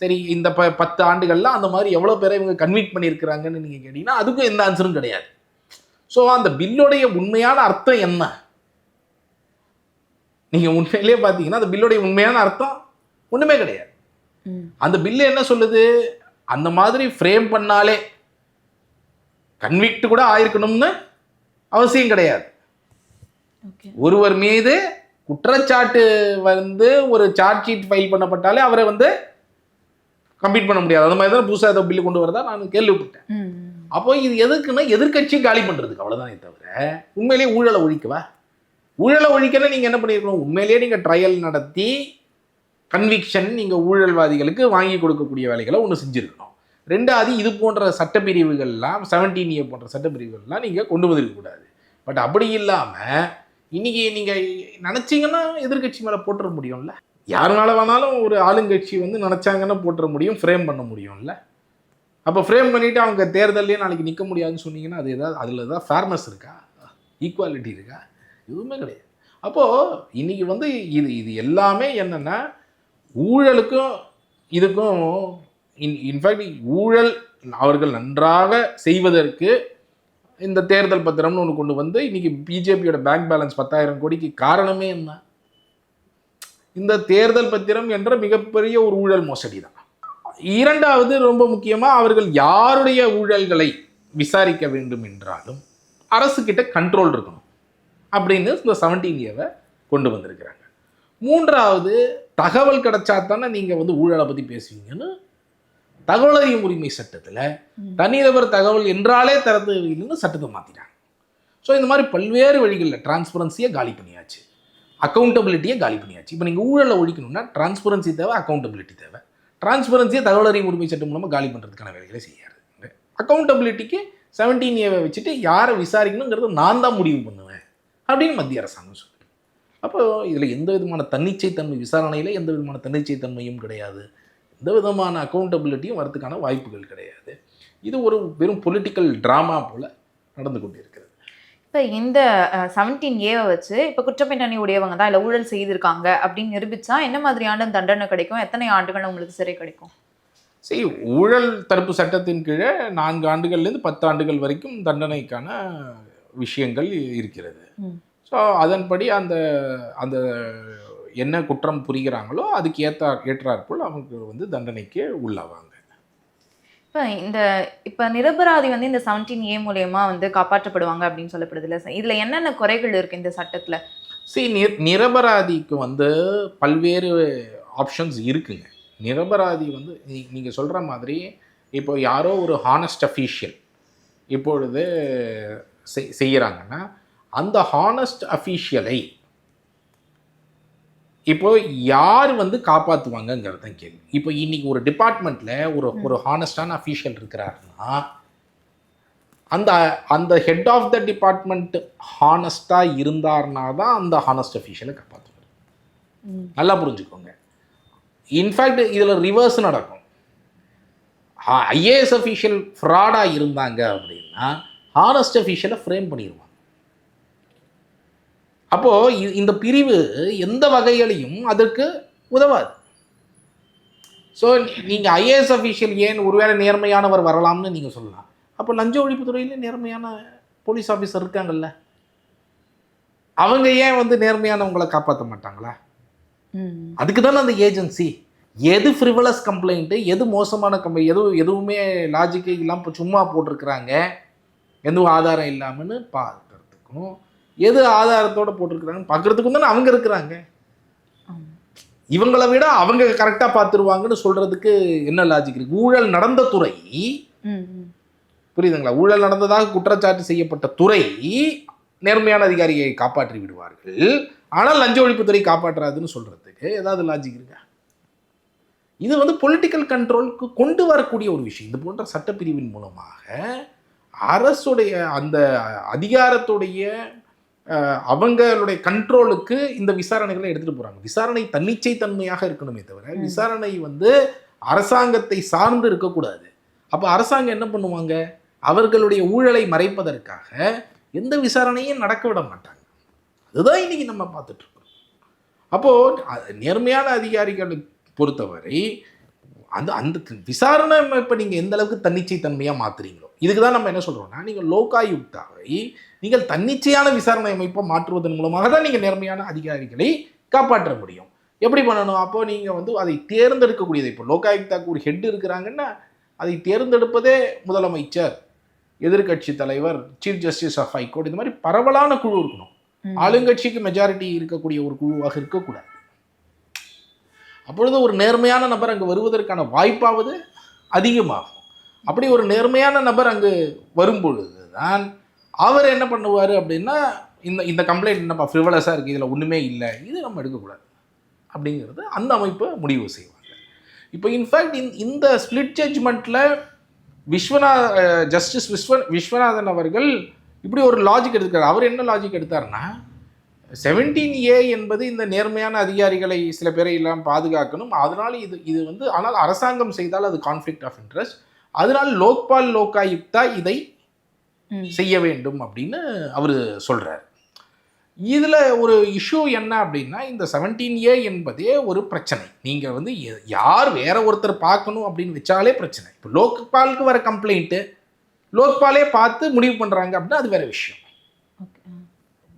S1: சரி இந்த ப பத்து ஆண்டுகள்ல அந்த மாதிரி எவ்வளோ பேரை இவங்க கன்விட் பண்ணியிருக்கிறாங்கன்னு நீங்கள் கேட்டிங்கன்னா அதுக்கும் எந்த ஆன்சரும் கிடையாது. ஸோ அந்த பில்லுடைய உண்மையான அர்த்தம் என்ன? நீங்கள் உண்மையிலேயே பார்த்தீங்கன்னா அந்த பில்லுடைய உண்மையான அர்த்தம் ஒன்றுமே கிடையாது. அந்த பில்லு என்ன சொல்லுது? அந்த மாதிரி ஃப்ரேம் பண்ணாலே கன்விக்ட் கூட ஆயிருக்கணும்னு அவசியம் கிடையாது. ஒருவர் மீது குற்றச்சாட்டு வந்து ஒரு சார்ஜ் ஷீட் ஃபைல் பண்ணப்பட்டாலே அவரை வந்து கம்ப்ளீட் பண்ண முடியாது. அந்த மாதிரி தான் புதுசாக ஏதோ பில்லு கொண்டு வரதா நான் கேள்விப்பட்டேன். அப்போ இது எதுக்குன்னா எதிர்க்கட்சி காலி பண்ணுறதுக்கு அவ்வளோதானே தவிர உண்மையிலேயே ஊழலை ஒழிக்கவா? ஊழலை ஒழிக்கணும் நீங்கள் என்ன பண்ணியிருக்கணும் உண்மையிலேயே நீங்கள் ட்ரையல் நடத்தி கன்விக்ஷன் நீங்கள் ஊழல்வாதிகளுக்கு வாங்கி கொடுக்கக்கூடிய வேலைகளை ஒன்று செஞ்சுருக்கணும். ரெண்டாவது இது போன்ற சட்டப்பிரிவுகள்லாம் செவன்டீன் ஏ போன்ற சட்டப்பிரிவுகள்லாம் நீங்கள் கொண்டு வந்திருக்கக்கூடாது பட் அப்படி இல்லாமல் இன்னைக்கு நீங்கள் நினச்சிங்கன்னா எதிர்க்கட்சி மேலே போட்டுற முடியும்ல? யாருனால வேணாலும் ஒரு ஆளுங்கட்சி வந்து நினச்சாங்கன்னா போட்டுற முடியும் ஃப்ரேம் பண்ண முடியும்ல. அப்போ ஃப்ரேம் பண்ணிவிட்டு அவங்க தேர்தல்லே நாளைக்கு நிற்க முடியாதுன்னு சொன்னீங்கன்னா அது ஏதாவது அதில் ஏதாவது ஃபேர்னஸ் இருக்கா? ஈக்குவாலிட்டி இருக்கா? எதுவுமே கிடையாது. அப்போது இன்னைக்கு வந்து இது இது எல்லாமே என்னென்னா ஊழலுக்கும் இதுக்கும் இன் இன்ஃபேக்ட் ஊழல் அவர்கள் நன்றாக செய்வதற்கு இந்த தேர்தல் பத்திரம்னு ஒன்று கொண்டு வந்து இன்றைக்கி பிஜேபியோட பேங்க் பேலன்ஸ் பத்தாயிரம் கோடிக்கு காரணமே என்ன? இந்த தேர்தல் பத்திரம் என்ற மிகப்பெரிய ஒரு ஊழல் மோசடி தான் இரண்டாவது ரொம்ப முக்கியமாக அவர்கள் யாருடைய ஊழல்களை விசாரிக்க வேண்டும் என்றாலும் அரசுக்கிட்ட கண்ட்ரோல் இருக்கணும் அப்படின்னு இந்த செவன்டீன் ஏவை கொண்டு வந்திருக்கிறாங்க. மூன்றாவது தகவல் கிடைச்சா தானே நீங்கள் வந்து ஊழலை பற்றி பேசுவீங்கன்னு தகவல் அறியும் உரிமை சட்டத்தில் தனிநபர் தகவல் என்றாலே தரது இல்லைன்னு சட்டத்தை மாற்றிட்டாங்க ஸோ இந்த மாதிரி பல்வேறு வழிகளில் டிரான்ஸ்பரன்சியை காலி பண்ணியாச்சு. அக்கௌண்டபிலிட்டியை காலி பண்ணியாச்சு. இப்போ நீங்கள் ஊழலை ஒழிக்கணும்னா டிரான்ஸ்பரன்சி தேவை அக்கௌண்டபிலிட்டி தேவை. டிரான்ஸ்பரன்சியை தகவல் அறிவு உரிமை சட்டம் மூலமாக காலி பண்ணுறதுக்கான வேலைகளை செய்யாது. அக்கௌண்டபிலிட்டிக்கு செவன்டீன் ஏவை வச்சுட்டு யாரை விசாரிக்கணுங்கிறத நான் தான் முடிவு பண்ணுவேன் அப்படின்னு மத்திய அரசாங்கம் சொல்லுது. அப்போ இதில் எந்த விதமான தன்னிச்சைத்தன்மை விசாரணையில் எந்த விதமான தன்னிச்சைத்தன்மையும் கிடையாது. எந்த விதமான அக்கௌண்டபிலிட்டியும் வரதுக்கான வாய்ப்புகள் கிடையாது. இது ஒரு வெறும் பொலிட்டிக்கல் ட்ராமா போல் நடந்து கொண்டிருக்கிறது.
S3: இப்போ இந்த செவன்டீன் ஏவை வச்சு இப்போ குற்றப்பின்னணி உடையவங்க தான் இல்லை ஊழல் செய்திருக்காங்க அப்படின்னு நிரூபிச்சா என்ன மாதிரியான தண்டனை கிடைக்கும்? எத்தனை ஆண்டுகள் உங்களுக்கு சிறை கிடைக்கும்?
S1: சரி ஊழல் தடுப்பு சட்டத்தின் கீழே நான்கு ஆண்டுகள்லேருந்து பத்து ஆண்டுகள் வரைக்கும் தண்டனைக்கான விஷயங்கள் இருக்கிறது. ஸோ அதன்படி அந்த அந்த என்ன குற்றம் புரிகிறாங்களோ அதுக்கு ஏற்ற ஏற்றாற்போல் அவங்க வந்து தண்டனைக்கு உள்ளாவாங்க.
S3: இப்போ இந்த இப்போ நிரபராதி வந்து இந்த செவன்டீன் ஏ மூலயமா வந்து காப்பாற்றப்படுவாங்க அப்படின்னு சொல்லப்படுது இல்லை இதில் என்னென்ன குறைகள் இருக்கு இந்த சட்டத்தில்?
S1: சி நிர் நிரபராதிக்கு வந்து பல்வேறு ஆப்ஷன்ஸ் இருக்குங்க. நிரபராதி வந்து நீங்கள் சொல்கிற மாதிரி இப்போ யாரோ ஒரு ஹானஸ்ட் அஃபீஷியல் இப்பொழுது செய்- அந்த ஹானஸ்ட் அஃபீஷியலை இப்போ யார் வந்து காப்பாற்றுவாங்கங்கிறது தான் கேள்வி. இப்போ இன்னைக்கு ஒரு டிபார்ட்மெண்ட்டில் ஒரு ஒரு ஹானஸ்டான அஃபீஷியல் இருக்கிறாருன்னா அந்த அந்த ஹெட் ஆஃப் த டிபார்ட்மெண்ட் ஹானஸ்டாக இருந்தார்னா தான் அந்த ஹானஸ்ட் அஃபீஷியலை காப்பாற்றுவார் நல்லா புரிஞ்சுக்கோங்க. இன்ஃபேக்ட் இதில் ரிவர்ஸ் நடக்கும். ஐஏஎஸ் அஃபீஷியல் ஃப்ராடாக இருந்தாங்க அப்படின்னா ஹானஸ்ட் அஃபீஷியலை ஃப்ரேம் பண்ணிடுவாங்க அப்போது இந்த பிரிவு எந்த வகையிலையும் அதற்கு உதவாது. ஸோ நீங்கள் ஐஏஎஸ் அஃபீஷியல் ஏன் ஒருவேளை நேர்மையானவர் வரலாம்னு நீங்கள் சொல்லலாம். அப்போ லஞ்ச ஒழிப்புத்துறையில் நேர்மையான போலீஸ் ஆஃபீஸர் இருக்காங்கல்ல. அவங்க ஏன் வந்து நேர்மையானவங்களை காப்பாற்ற மாட்டாங்களா. அதுக்கு தானே அந்த ஏஜென்சி. எது ஃப்ரிவலஸ் கம்ப்ளைண்ட்டு எது மோசமான கம்ப்ளைண்ட் எது எதுவுமே லாஜிக்கே இல்லாமல் இப்போ சும்மா போட்டிருக்கிறாங்க. எதுவும் ஆதாரம் இல்லாமல்னு பார்க்கறதுக்கும் எது ஆதாரத்தோட போட்டிருக்கிறாங்கன்னு பார்க்கறதுக்கும் தானே அவங்க இருக்கிறாங்க. இவங்களை விட அவங்க கரெக்டாக பார்த்துருவாங்கன்னு சொல்கிறதுக்கு என்ன லாஜிக் இருக்குது ஊழல் நடந்த துறை. புரியுதுங்களா? ஊழல் நடந்ததாக குற்றச்சாட்டு செய்யப்பட்ட துறை நேர்மையான அதிகாரியை காப்பாற்றி விடுவார்கள். ஆனால் லஞ்ச ஒழிப்புத்துறை காப்பாற்றாதுன்னு சொல்கிறதுக்கு ஏதாவது லாஜிக் இருக்கா? இது வந்து பொலிட்டிக்கல் கண்ட்ரோலுக்கு கொண்டு வரக்கூடிய ஒரு விஷயம். இது போன்ற சட்டப்பிரிவின் மூலமாக அரசுடைய அந்த அதிகாரத்துடைய அவங்களுடைய கண்ட்ரோலுக்கு இந்த விசாரணைகளை எடுத்துகிட்டு போகிறாங்க விசாரணை தன்னிச்சை தன்மையாக இருக்கணுமே தவிர. விசாரணை வந்து அரசாங்கத்தை சார்ந்து இருக்கக்கூடாது. அப்போ அரசாங்கம் என்ன பண்ணுவாங்க? அவர்களுடைய ஊழலை மறைப்பதற்காக எந்த விசாரணையும் நடக்க விட மாட்டாங்க. அதுதான் இன்னைக்கு நம்ம பார்த்துட்டு இருக்கோம். அப்போது நேர்மையான அதிகாரிகளை பொறுத்தவரை அந்த அந்த விசாரணை இப்போ நீங்கள் எந்த அளவுக்கு தன்னிச்சை தன்மையாக மாற்றுறீங்களோ இதுக்கு தான் நம்ம என்ன சொல்கிறோம்னா நீங்கள் லோகாயுக்தாவை நீங்கள் தன்னிச்சையான விசாரணை அமைப்பை மாற்றுவதன் மூலமாக தான் நீங்கள் நேர்மையான அதிகாரிகளை காப்பாற்ற முடியும். எப்படி பண்ணணும்? அப்போ நீங்கள் வந்து அதை தேர்ந்தெடுக்கக்கூடியது. இப்போ லோகாயுக்தாக்கு ஒரு ஹெட் இருக்கிறாங்கன்னா அதை தேர்ந்தெடுப்பதே முதலமைச்சர் எதிர்க்கட்சி தலைவர் சீஃப் ஜஸ்டிஸ் ஆஃப் ஹைகோர்ட் இந்த மாதிரி பரவலான குழு இருக்கணும். ஆளுங்கட்சிக்கு மெஜாரிட்டி இருக்கக்கூடிய ஒரு குழுவாக இருக்கக்கூடாது. அப்பொழுது ஒரு நேர்மையான நபர் அங்கு வருவதற்கான வாய்ப்பாவது அதிகமாகும். அப்படி ஒரு நேர்மையான நபர் அங்கு வரும்பொழுது தான் அவர் என்ன பண்ணுவார் அப்படின்னா இந்த இந்த கம்ப்ளைண்ட் என்னப்பா ஃப்ரிவலஸாக இருக்குது இதில் ஒன்றுமே இல்லை இது நம்ம எடுக்கக்கூடாது அப்படிங்கிறது அந்த அமைப்பை முடிவு செய்வாங்க. இப்போ இன்ஃபேக்ட் இந்த ஸ்பிளிட் ஜட்ஜ்மெண்ட்டில் விஸ்வநா ஜஸ்டிஸ் விஸ்வ விஸ்வநாதன் அவர்கள் இப்படி ஒரு லாஜிக் எடுத்துக்காரு அவர் என்ன லாஜிக் எடுத்தாருன்னா செவன்டீன் ஏ என்பது இந்த நேர்மையான அதிகாரிகளை சில பேரை எல்லாம் பாதுகாக்கணும். அதனால் இது இது வந்து ஆனால் அரசாங்கம் செய்தால் அது கான்ஃப்ளிக்ட் ஆஃப் இன்ட்ரெஸ்ட் அதனால் லோக்பால் லோகாயுக்தா இதை. செய்ய வேண்டும் அப்படின்னு அவர் சொல்றார். இதில் ஒரு இஷ்யூ என்ன அப்படின்னா இந்த செவன்டீன் ஏ என்பதே ஒரு பிரச்சனை. நீங்கள் வந்து யார் வேற ஒருத்தர் பார்க்கணும் அப்படின்னு வச்சாலே பிரச்சனை. இப்போ லோக்பாலுக்கு வர கம்ப்ளைண்ட்டு லோக்பாலே பார்த்து முடிவு பண்ணுறாங்க அப்படின்னா அது வேற விஷயம்.
S3: ஓகே.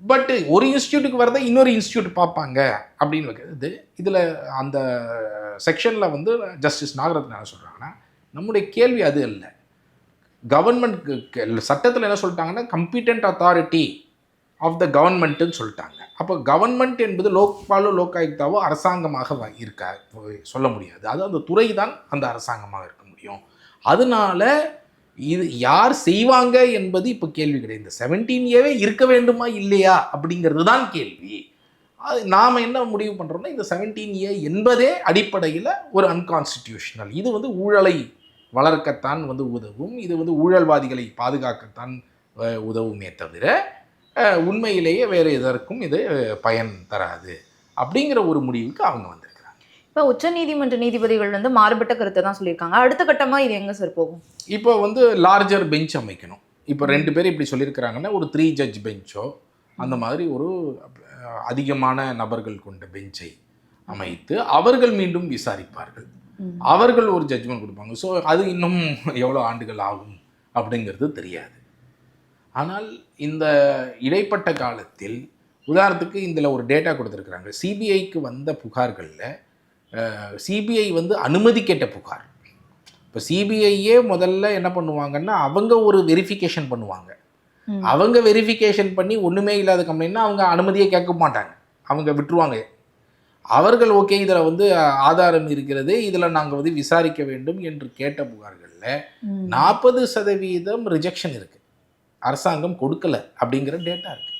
S1: பட் ஒரு இன்ஸ்டியூட்டுக்கு வரதை இன்னொரு இன்ஸ்டியூட் பார்ப்பாங்க அப்படின்னு வைக்கிறது. இதில் அந்த செக்ஷனில் வந்து ஜஸ்டிஸ் நாகரத்ன என்ன சொல்கிறாங்கன்னா நம்முடைய கேள்வி அது அல்ல. கவர்மெண்ட் சட்டத்தில் என்ன சொல்லிட்டாங்கன்னா கம்பீட்டன்ட் அத்தாரிட்டி ஆஃப் த கவர்மெண்ட்டுன்னு சொல்லிட்டாங்க. அப்போ கவர்மெண்ட் என்பது லோக்பாலோ லோகாயுக்தாவோ அரசாங்கமாக வ- இருக்கா சொல்ல முடியாது. அது அந்த துறை தான் அந்த அரசாங்கமாக இருக்க முடியும். அதனால இது யார் செய்வாங்க என்பது இப்போ கேள்வி கிடையாது. இந்த செவன்டீன் ஏவே இருக்க வேண்டுமா இல்லையா அப்படிங்கிறது தான் கேள்வி. அது நாம் என்ன முடிவு பண்ணுறோம்னா இந்த செவன்டீன் ஏ என்பதே அடிப்படையில் ஒரு அன்கான்ஸ்டிடியூஷனல் இது வந்து ஊழலை வளர்க்கத்தான் வந்து உதவும். இது வந்து ஊழல்வாதிகளை பாதுகாக்கத்தான் உதவுமே தவிர உண்மையிலேயே வேறு எதற்கும் இது பயன் தராது அப்படிங்கிற ஒரு முடிவுக்கு அவங்க வந்திருக்கிறாங்க.
S3: இப்போ உச்சநீதிமன்ற நீதிபதிகள் வந்து மாறுபட்ட கருத்தை தான் சொல்லியிருக்காங்க. அடுத்த கட்டமா இது எங்க சார் போகும்?
S1: இப்போ வந்து லார்ஜர் பெஞ்ச் அமைக்கணும். இப்போ ரெண்டு பேர் இப்படி சொல்லியிருக்கிறாங்கன்னா ஒரு த்ரீ ஜட்ஜ் பெஞ்சோ அந்த மாதிரி ஒரு அதிகமான நபர்கள் கொண்ட பெஞ்சை அமைத்து அவர்கள் மீண்டும் விசாரிப்பார்கள். அவர்கள் ஒரு ஜட்ஜ்மெண்ட் கொடுப்பாங்க. ஸோ அது இன்னும் எவ்வளோ ஆண்டுகள் ஆகும் அப்படிங்கிறது தெரியாது. ஆனால் இந்த இடைப்பட்ட காலத்தில் உதாரணத்துக்கு இதில் ஒரு டேட்டா கொடுத்துருக்குறாங்க. சிபிஐக்கு வந்த புகார்களில் சிபிஐ வந்து அனுமதி கேட்ட புகார். இப்போ சிபிஐயே முதல்ல என்ன பண்ணுவாங்கன்னா அவங்க ஒரு வெரிஃபிகேஷன் பண்ணுவாங்க. அவங்க வெரிஃபிகேஷன் பண்ணி ஒன்றுமே இல்லாத கம்பெனினா அவங்க அனுமதியே கேட்க மாட்டாங்க. அவங்க விட்டுருவாங்க. அவர்கள் ஓகே இதில் வந்து ஆதாரம் இருக்கிறது இதில் நாங்கள் வந்து விசாரிக்க வேண்டும் என்று கேட்ட புகார்களில். நாற்பது சதவீதம் ரிஜெக்ஷன் இருக்கு. அரசாங்கம் கொடுக்கல அப்படிங்கிற டேட்டா இருக்கு.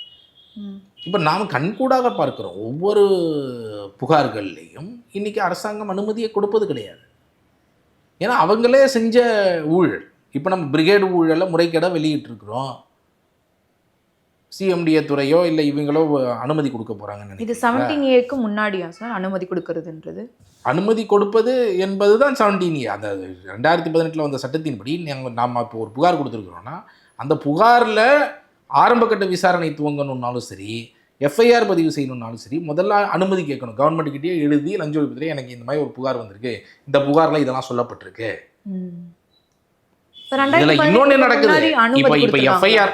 S1: இப்போ நாம் கண்கூடாக பார்க்கிறோம். ஒவ்வொரு புகார்கள்லையும் இன்னைக்கு அரசாங்கம் அனுமதியை கொடுப்பது கிடையாது. ஏன்னா அவங்களே செஞ்ச ஊழல். இப்போ நம்ம பிரிகேடு ஊழலை முறைகேடாக வெளியிட்டிருக்கிறோம். சிஎம்டிஏ துறையோ இல்லை இவங்களோ அனுமதி கொடுக்க போகிறாங்கன்னு
S3: இது? செவன்டீன் ஏக்கு முன்னாடியா சார் அனுமதி கொடுக்கறதுன்றது?
S1: அனுமதி கொடுப்பது என்பது தான் செவன்டீன் அந்த ரெண்டாயிரத்தி பதினெட்டில் வந்த சட்டத்தின்படி நாங்கள் நாம் இப்போ ஒரு புகார் கொடுத்துருக்குறோன்னா அந்த புகாரில் ஆரம்பகட்ட விசாரணை துவங்கணுன்னாலும் சரி எஃப்ஐஆர் பதிவு செய்யணும்னாலும் சரி முதல்ல அனுமதி கேட்கணும். கவர்மெண்ட் கிட்டயே எழுதி லஞ்ச ஒழிப்புத்துறை எனக்கு இந்த மாதிரி ஒரு புகார் வந்திருக்கு. இந்த புகாரில் இதெல்லாம் சொல்லப்பட்டிருக்கு. இதில் இன்னொன்று நடக்குது. இப்போ இப்போ? எஃப்ஐஆர்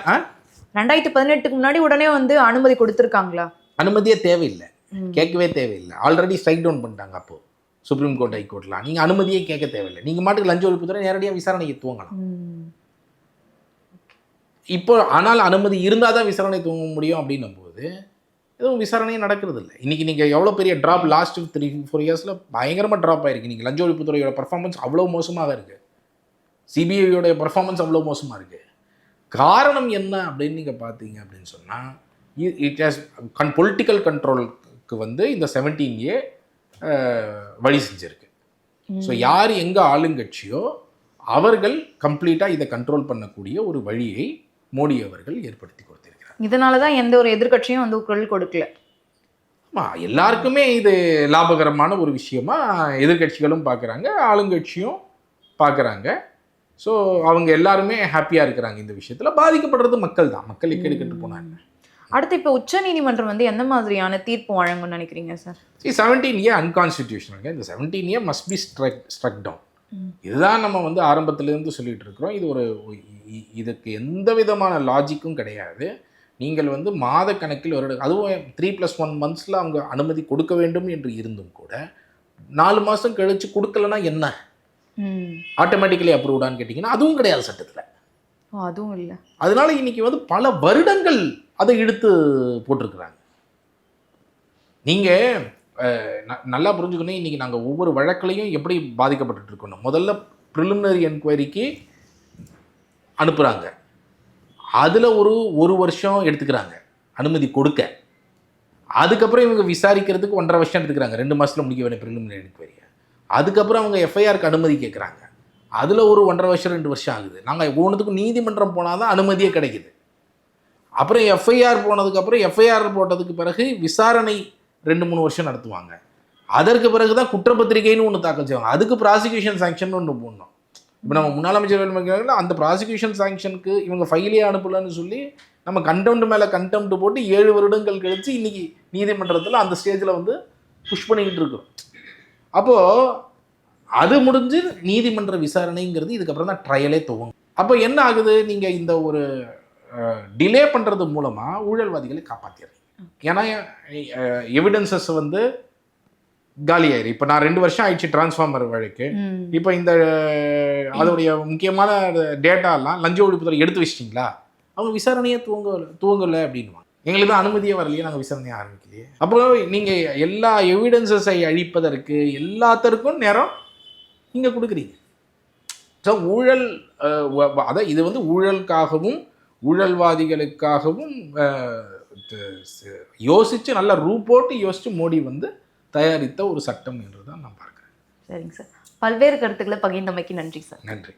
S3: ரெண்டாயிரத்தி பதினெட்டுக்கு முன்னாடி உடனே வந்து அனுமதி கொடுத்துருக்காங்களா?
S1: அனுமதியே தேவையில்லை. கேட்கவே தேவையில்லை. ஆல்ரெடி ஸ்ட்ரைக் டவுன் பண்ணிட்டாங்க அப்போ. சுப்ரீம் கோர்ட் ஹைகோர்ட்லாம் நீங்கள் அனுமதியே கேட்க தேவையில்லை. நீங்கள் மாட்டுக்கு லஞ்ச ஒழிப்புத்துறை நேரடியாக விசாரணைக்கு துவங்கலாம். இப்போ ஆனால் அனுமதி இருந்தால் தான் விசாரணை துவங்க முடியும் அப்படின்னும் போது எதுவும் விசாரணையே நடக்கிறது இல்லை. இன்றைக்கி நீங்கள் எவ்வளோ பெரிய ட்ராப் லாஸ்ட் த்ரீ ஃபோர் இயர்ஸில் பயங்கரமாக ட்ராப் ஆயிருக்கு. நீங்கள் லஞ்ச ஒழிப்புத்துறையோட பர்ஃபார்மன்ஸ் அவ்வளோ மோசமாக இருக்குது சிபிஐயோடைய பர்ஃபார்மன்ஸ் அவ்வளோ மோசமாக இருக்குது காரணம் என்ன அப்படின்னு நீங்கள் பார்த்தீங்க அப்படின்னு சொன்னால் இட் ஹாஸ் கன் பொலிட்டிக்கல் கண்ட்ரோலுக்கு வந்து இந்த செவன்டீன் ஏ வழி செஞ்சிருக்கு. ஸோ யார் எங்கே ஆளுங்கட்சியோ அவர்கள் கம்ப்ளீட்டாக இதை கண்ட்ரோல் பண்ணக்கூடிய ஒரு வழியை மோடி அவர்கள் ஏற்படுத்தி கொடுத்திருக்கிறார்.
S3: இதனாலதான் எந்த ஒரு எதிர்க்கட்சியும் வந்து குரல் கொடுக்கல.
S1: ஆமாம் எல்லாருக்குமே இது லாபகரமான ஒரு விஷயமா எதிர்க்கட்சிகளும் பார்க்குறாங்க ஆளுங்கட்சியும் பார்க்குறாங்க ஸோ அவங்க எல்லாருமே ஹாப்பியாக இருக்கிறாங்க இந்த விஷயத்தில். பாதிக்கப்படுறது மக்கள் தான். மக்கள் எக்கெடு கெட்டு போனாங்க.
S3: அடுத்து இப்ப உச்ச நீதிமன்றம் வந்து எந்த மாதிரியான தீர்ப்பு வழங்கும்னு நினைக்கிறீங்க sir
S1: see seventeen A unconstitutional இந்த seventeen A must be struck struck down இதுதான் நம்ம வந்து ஆரம்பத்திலேருந்து சொல்லிட்டு இருக்கிறோம். இது ஒரு இதுக்கு எந்த விதமான லாஜிக்கும் கிடையாது. நீங்கள் வந்து மாத கணக்கில் வருட அதுவும் த்ரீ ப்ளஸ் ஒன் மந்த்ஸில் அவங்க அனுமதி கொடுக்க வேண்டும் என்று இருந்தும் கூட நாலு மாதம் கழித்து கொடுக்கலன்னா என்ன. ஆட்டோமேட்டிக்கலி அப்ரூவ்டான்னு கேட்டிங்கன்னா அதுவும் கிடையாது சட்டத்தில்.
S3: அதுவும் இல்ல.
S1: அதனால இன்னைக்கு வந்து பல வருடங்கள் அதை இழுத்து போட்டிருக்கிறாங்க. நீங்கள் நல்லா புரிஞ்சுக்கணும் இன்னைக்கு நாங்கள் ஒவ்வொரு வழக்குலையும் எப்படி பாதிக்கப்பட்டுட்டு இருக்கணும். முதல்ல ப்ரிலிமினரி என்கொயரிக்கு அனுப்புகிறாங்க அதில் ஒரு ஒரு வருஷம் எடுத்துக்கிறாங்க. அனுமதி கொடுக்க. அதுக்கப்புறம் இவங்க விசாரிக்கிறதுக்கு ஒன்றரை வருஷம் எடுத்துக்கிறாங்க. ரெண்டு மாதத்தில் முடிக்க வேண்டிய ப்ரிலிமினரி என்கொயரியை அதுக்கப்புறம் அவங்க எஃப்ஐஆருக்கு அனுமதி கேட்குறாங்க அதில் ஒரு ஒன்றரை வருஷம் ரெண்டு வருஷம் ஆகுது. நாங்கள் ஒவ்வொன்றுத்துக்கும் நீதிமன்றம் போனால் தான் அனுமதியே கிடைக்குது. அப்புறம் எஃப்ஐஆர் போனதுக்கப்புறம் எஃப்ஐஆர் போட்டதுக்கு பிறகு விசாரணை ரெண்டு மூணு வருஷம் நடத்துவாங்க. அதற்கு பிறகு தான் குற்றப்பத்திரிகைன்னு ஒன்று தாக்கல் செய்வாங்க. அதுக்கு ப்ராசிக்யூஷன் சாங்ஷன் ஒன்று போடணும். இப்போ நம்ம முன்னாள் அமைச்சர் வேலுமணிகள் அந்த ப்ராசிக்யூஷன் சாங்ஷனுக்கு இவங்க ஃபைலே அனுப்பலன்னு சொல்லி நம்ம கண்டெம்ட் மேலே கண்டெம்ட் போட்டு ஏழு வருடங்கள் கழித்து இன்றைக்கி நீதிமன்றத்தில் அந்த ஸ்டேஜில் வந்து புஷ் பண்ணிக்கிட்டு இருக்கிறோம். அப்போது அது முடிஞ்சு நீதிமன்ற விசாரணைங்கிறது இதுக்கப்புறம் தான் ட்ரையலே துவங்கும். அப்போ என்ன ஆகுது? நீங்கள் இந்த ஒரு டிலே பண்ணுறது மூலமாக ஊழல்வாதிகளை காப்பாற்றிடுறீங்க ஏன்னா எவிடன்சஸ் வந்து காலியாயிரு. இப்போ நான் ரெண்டு வருஷம் ஆயிடுச்சு டிரான்ஸ்ஃபார்மர் வழக்கு. இப்போ இந்த அதோடைய முக்கியமான டேட்டாலாம் லஞ்ச ஒழிப்புத்துறை எடுத்து வச்சிட்டிங்களா? அவங்க விசாரணையே துவங்க துவங்கலை அப்படின்வாங்க எங்களுக்கு தான் அனுமதியே வரலையே நாங்கள் விசாரணையை ஆரம்பிக்கலையே. அப்போ நீங்கள் எல்லா எவிடன்சஸை அழிப்பதற்கு எல்லாத்தருக்கும் நேரம் நீங்கள் கொடுக்குறீங்க. ஸோ ஊழல் அதான் இது வந்து ஊழலுக்காகவும் ஊழல்வாதிகளுக்காகவும் அஹ், த- ச- யோசிச்சு நல்லா ரூ போட்டு யோசிச்சு மோடி வந்து தயாரித்த ஒரு சட்டம் என்று தான் நான் பார்க்குறேன்.
S3: சரிங்க சார். பல்வேறு கருத்துக்களை பகிர்ந்தமைக்கு நன்றி சார்.
S1: நன்றி.